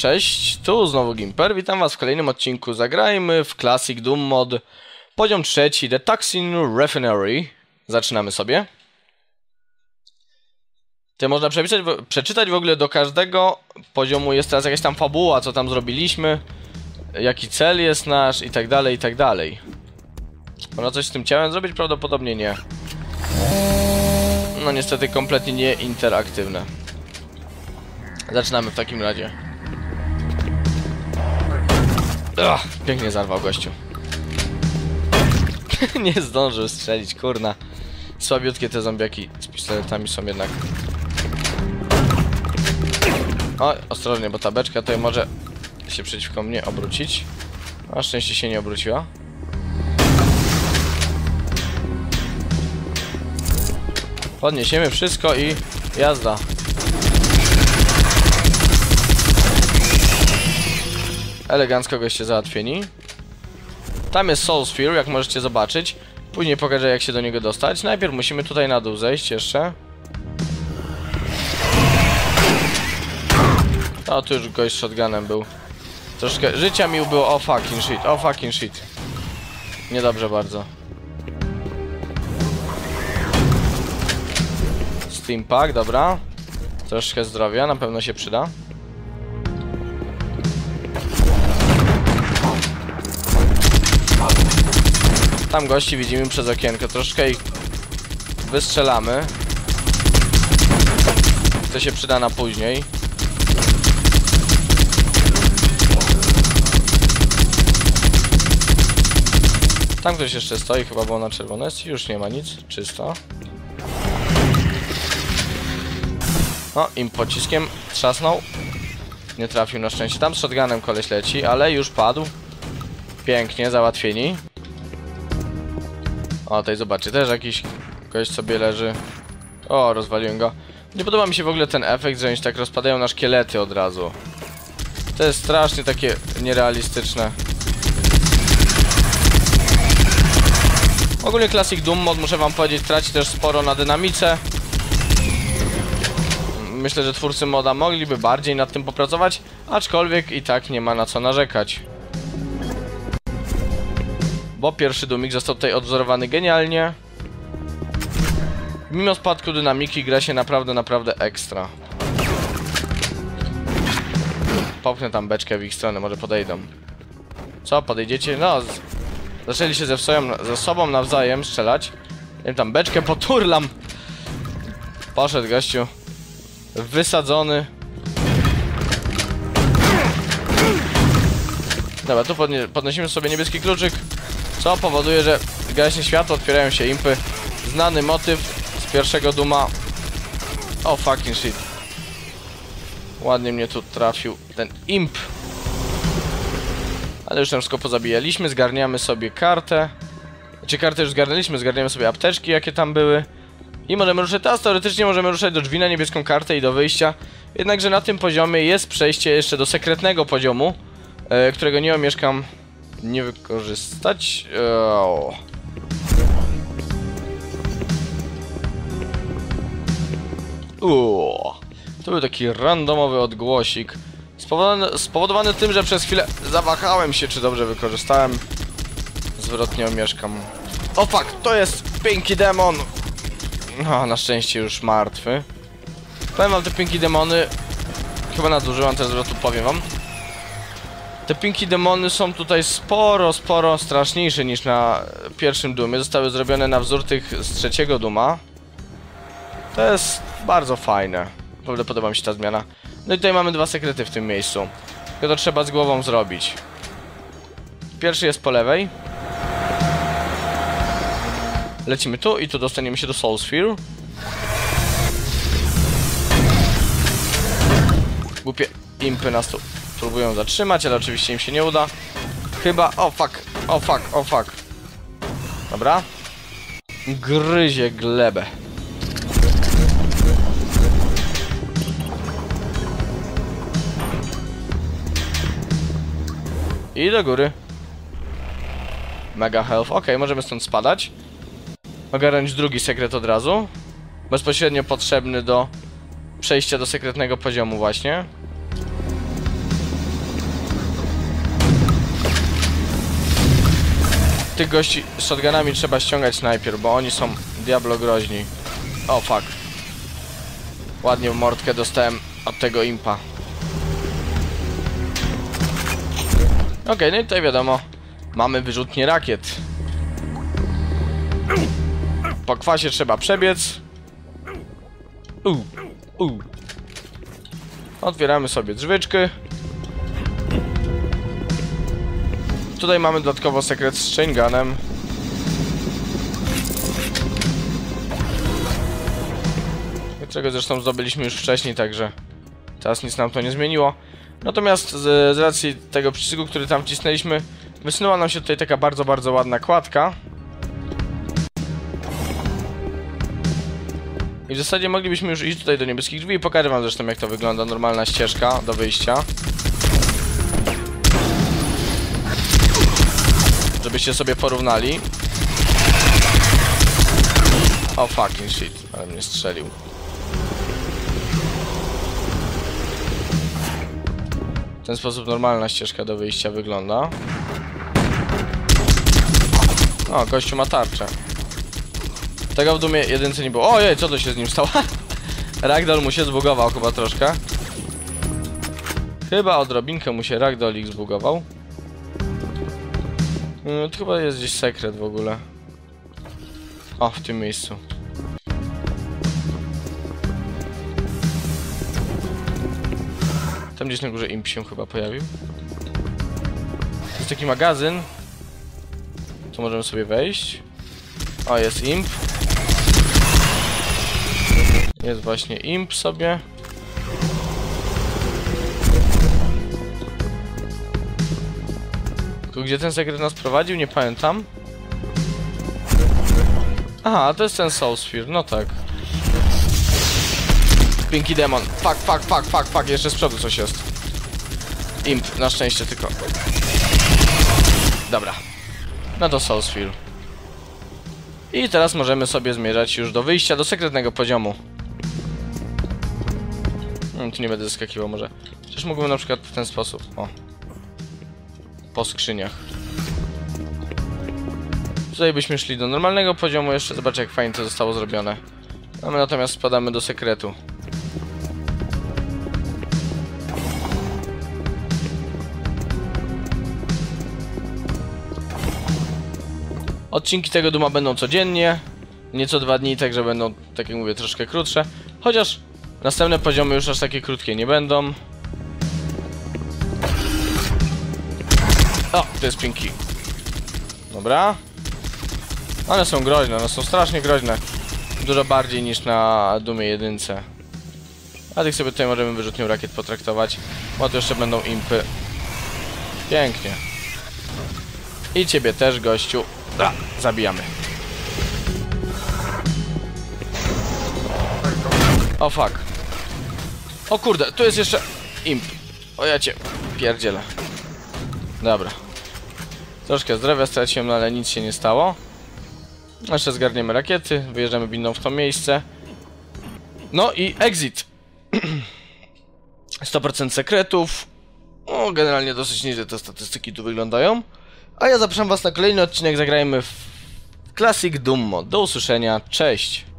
Cześć, tu znowu Gimper, witam was w kolejnym odcinku Zagrajmy w Classic Doom Mod. Poziom trzeci, The Toxin Refinery. Zaczynamy sobie. Ty można przeczytać, przeczytać w ogóle do każdego poziomu. Jest teraz jakaś tam fabuła, co tam zrobiliśmy Jaki cel jest nasz i tak dalej, i tak dalej. Można coś z tym ciałem zrobić? Prawdopodobnie nie. No niestety kompletnie nie interaktywne. Zaczynamy w takim razie Ach, pięknie zarwał gościu. nie zdążył strzelić, kurna. Słabiutkie te zombiaki z pistoletami są jednak. O, ostrożnie, bo ta beczka tutaj może się przeciwko mnie obrócić. Na szczęście się nie obróciła. Podniesiemy wszystko i jazda. Elegancko goście załatwieni. Tam jest Soul Sphere, jak możecie zobaczyć. Później pokażę, jak się do niego dostać. Najpierw musimy tutaj na dół zejść jeszcze. O, tu już gość z shotgunem był. Troszkę życia mi było. O fucking shit, o fucking shit. Niedobrze bardzo. Steam Pack, dobra. Troszkę zdrowia, na pewno się przyda. Tam gości widzimy przez okienko. Troszkę ich wystrzelamy. To się przyda na później. Tam ktoś jeszcze stoi, chyba było na czerwone. Już nie ma nic, czysto. No, im pociskiem trzasnął. Nie trafił na szczęście. Tam z shotgunem koleś leci, ale już padł. Pięknie, załatwieni. O, tutaj zobaczcie, też jakiś gość sobie leży. O, rozwaliłem go. Nie podoba mi się w ogóle ten efekt, że oni się tak rozpadają na szkielety od razu. To jest strasznie takie nierealistyczne. Ogólnie Classic Doom mod, muszę wam powiedzieć, traci też sporo na dynamice. Myślę, że twórcy moda mogliby bardziej nad tym popracować, aczkolwiek i tak nie ma na co narzekać bo pierwszy Dumik został tutaj odwzorowany genialnie. Mimo spadku dynamiki gra się naprawdę, naprawdę ekstra. Popchnę tam beczkę w ich stronę, może podejdą. Co, podejdziecie? No, z... zaczęli się ze, ze sobą nawzajem strzelać. Ja tam beczkę poturlam. Poszedł gościu. Wysadzony. Dobra, tu podnie podnosimy sobie niebieski kluczyk. Co powoduje, że gaśnie światło, otwierają się impy. Znany motyw z pierwszego Duma. Oh, fucking shit. Ładnie mnie tu trafił ten imp. Ale już tam wszystko pozabijaliśmy, zgarniamy sobie kartę. Znaczy kartę już zgarnęliśmy, zgarniamy sobie apteczki jakie tam były. I możemy ruszyć, teraz teoretycznie możemy ruszać do drzwi na niebieską kartę i do wyjścia. Jednakże na tym poziomie jest przejście jeszcze do sekretnego poziomu, e, którego nie omieszkam nie wykorzystać. O. Uuu. To był taki randomowy odgłosik. Spowodowany, spowodowany tym, że przez chwilę zawahałem się, czy dobrze wykorzystałem. Zwrotnie omieszkam. O fuck, to jest Pinky Demon! No, na szczęście już martwy. Powiem wam, te Pinky Demony... Chyba nadużyłam teraz zwrotu, powiem wam. Te Pinky Demony są tutaj sporo, sporo straszniejsze niż na pierwszym Dumie. Zostały zrobione na wzór tych z trzeciego Duma. To jest bardzo fajne. Naprawdę podoba mi się ta zmiana. No i tutaj mamy dwa sekrety w tym miejscu. Tylko to trzeba z głową zrobić. Pierwszy jest po lewej. Lecimy tu i tu dostaniemy się do Soul Sphere. Głupie impy nas tu Próbują zatrzymać, ale oczywiście im się nie uda. Chyba... O, fuck. O, fuck. O, fuck. Dobra. Gryzie glebę. I do góry. Mega health. Ok, możemy stąd spadać. Ogarnąć drugi sekret od razu. Bezpośrednio potrzebny do przejścia do sekretnego poziomu właśnie. Tych gości shotgunami trzeba ściągać najpierw, bo oni są diablo groźni. O fuck. Ładnie mordkę dostałem od tego impa. Okej, no i tutaj wiadomo, mamy wyrzutnie rakiet. Po kwasie trzeba przebiec. U, u. Otwieramy sobie drzwyczki. Tutaj mamy dodatkowo sekret z chain gunem. Czego zresztą zdobyliśmy już wcześniej, także teraz nic nam to nie zmieniło. Natomiast z, z racji tego przycisku, który tam wcisnęliśmy, wysunęła nam się tutaj taka bardzo, bardzo ładna kładka. I w zasadzie moglibyśmy już iść tutaj do niebieskich drzwi i pokażę wam zresztą jak to wygląda, normalna ścieżka do wyjścia. Żebyście sobie porównali. O fucking shit, ale mnie strzelił. W ten sposób normalna ścieżka do wyjścia wygląda. O, gościu ma tarczę. Tego w dumie jedynce nie było. Ojej, co to się z nim stało? Ragdoll mu się zbugował chyba troszkę. Chyba odrobinkę mu się Ragdollik zbugował. Yy, to chyba jest gdzieś sekret w ogóle. O, w tym miejscu. Tam gdzieś na górze imp się chyba pojawił. Jest taki magazyn. Tu możemy sobie wejść. O, jest imp. Jest właśnie imp sobie. Gdzie ten sekret nas prowadził? Nie pamiętam. Aha, to jest ten Soul Sphere, no tak. Pinky Demon. Fuck, fuck, fuck, fuck, fuck, jeszcze z przodu coś jest. Imp, na szczęście tylko. Dobra. No to Soul Sphere. I teraz możemy sobie zmierzać już do wyjścia do sekretnego poziomu. Hmm, tu nie będę zaskakiwał może. Przecież mógłbym na przykład w ten sposób. O. Po skrzyniach. Tutaj byśmy szli do normalnego poziomu. Jeszcze zobaczę jak fajnie to zostało zrobione. A my natomiast spadamy do sekretu. Odcinki tego Duma będą codziennie, nieco dwa dni, także będą, tak jak mówię, troszkę krótsze. Chociaż następne poziomy już aż takie krótkie nie będą. O, to jest Pinky. Dobra. One są groźne, one są strasznie groźne. Dużo bardziej niż na Dumie jedynce. A tych sobie tutaj możemy wyrzutnią rakiet potraktować. Bo to jeszcze będą impy. Pięknie. I ciebie też, gościu. A, zabijamy. O fuck. O kurde, tu jest jeszcze imp. O ja cię pierdzielę. Dobra. Troszkę zdrowia straciłem, no ale nic się nie stało. Jeszcze zgarniemy rakiety, wyjeżdżamy windą w to miejsce. No i exit. 100% sekretów. O, generalnie dosyć nieźle te statystyki tu wyglądają. A ja zapraszam was na kolejny odcinek, zagrajmy w Classic Doom Mod. Do usłyszenia, cześć!